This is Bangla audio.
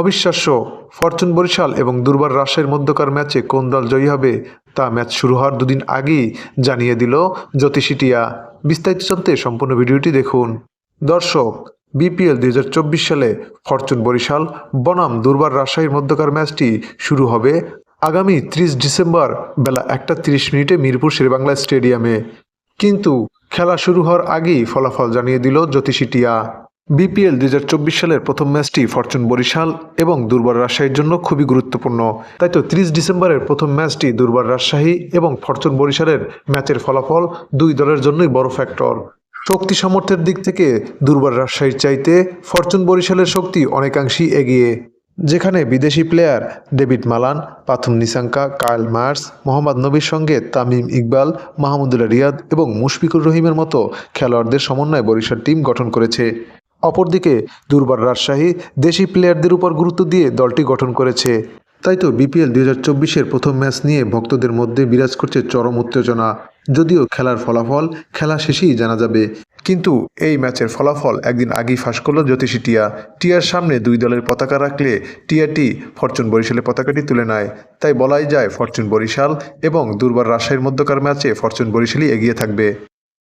অবিশ্বাস্য ফরচুন বরিশাল এবং দুর্বার রাজশাহীর মধ্যকার ম্যাচে কোন দল জয়ী হবে তা ম্যাচ শুরু হওয়ার দুদিন আগেই জানিয়ে দিল জ্যোতিষিটিয়া। বিস্তারিত জানতে সম্পূর্ণ ভিডিওটি দেখুন। দর্শক, বিপিএল দুই হাজার চব্বিশ সালে ফরচুন বরিশাল বনাম দুর্বার রাজশাহীর মধ্যকার ম্যাচটি শুরু হবে আগামী ত্রিশ ডিসেম্বর বেলা একটা তিরিশ মিনিটে মিরপুর শেরেবাংলা স্টেডিয়ামে। কিন্তু খেলা শুরু হওয়ার আগেই ফলাফল জানিয়ে দিল জ্যোতিষিটিয়া। বিপিএল দুই হাজার চব্বিশ সালের প্রথম ম্যাচটি ফরচুন বরিশাল এবং দুর্বার রাজশাহীর জন্য খুবই গুরুত্বপূর্ণ। তাই তো ত্রিশ ডিসেম্বরের প্রথম ম্যাচটি দুর্বার রাজশাহী এবং ফরচুন বরিশালের ম্যাচের ফলাফল দুই দলের জন্যই বড় ফ্যাক্টর। শক্তি সামর্থ্যের দিক থেকে দুর্বার রাজশাহীর চাইতে ফরচুন বরিশালের শক্তি অনেকাংশেই এগিয়ে। যেখানে বিদেশি player David Malan, Pathum Nissanka Kyle Mayers, Mohammad নবীর সঙ্গে তামিম ইকবাল, মাহমুদুল্লাহ রিয়াদ এবং মুশফিকুর রহিমের মতো খেলোয়াড়দের সমন্বয়ে বরিশাল টিম গঠন করেছে। অপরদিকে দুর্বার রাজশাহী দেশি প্লেয়ারদের উপর গুরুত্ব দিয়ে দলটি গঠন করেছে। তাই তো বিপিএল দুই হাজার চব্বিশের প্রথম ম্যাচ নিয়ে ভক্তদের মধ্যে বিরাজ করছে চরম উত্তেজনা। যদিও খেলার ফলাফল খেলা শেষেই জানা যাবে। কিন্তু এই ম্যাচের ফলাফল একদিন আগেই ফাঁস করল জ্যোতিষী টিয়া। টিয়ার সামনে দুই দলের পতাকা রাখলে টিয়াটি ফরচুন বরিশালের পতাকাটি তুলে নেয়। তাই বলাই যায় ফরচুন বরিশাল এবং দুর্বার রাজশাহীর মধ্যকার ম্যাচে ফরচুন বরিশালই এগিয়ে থাকবে।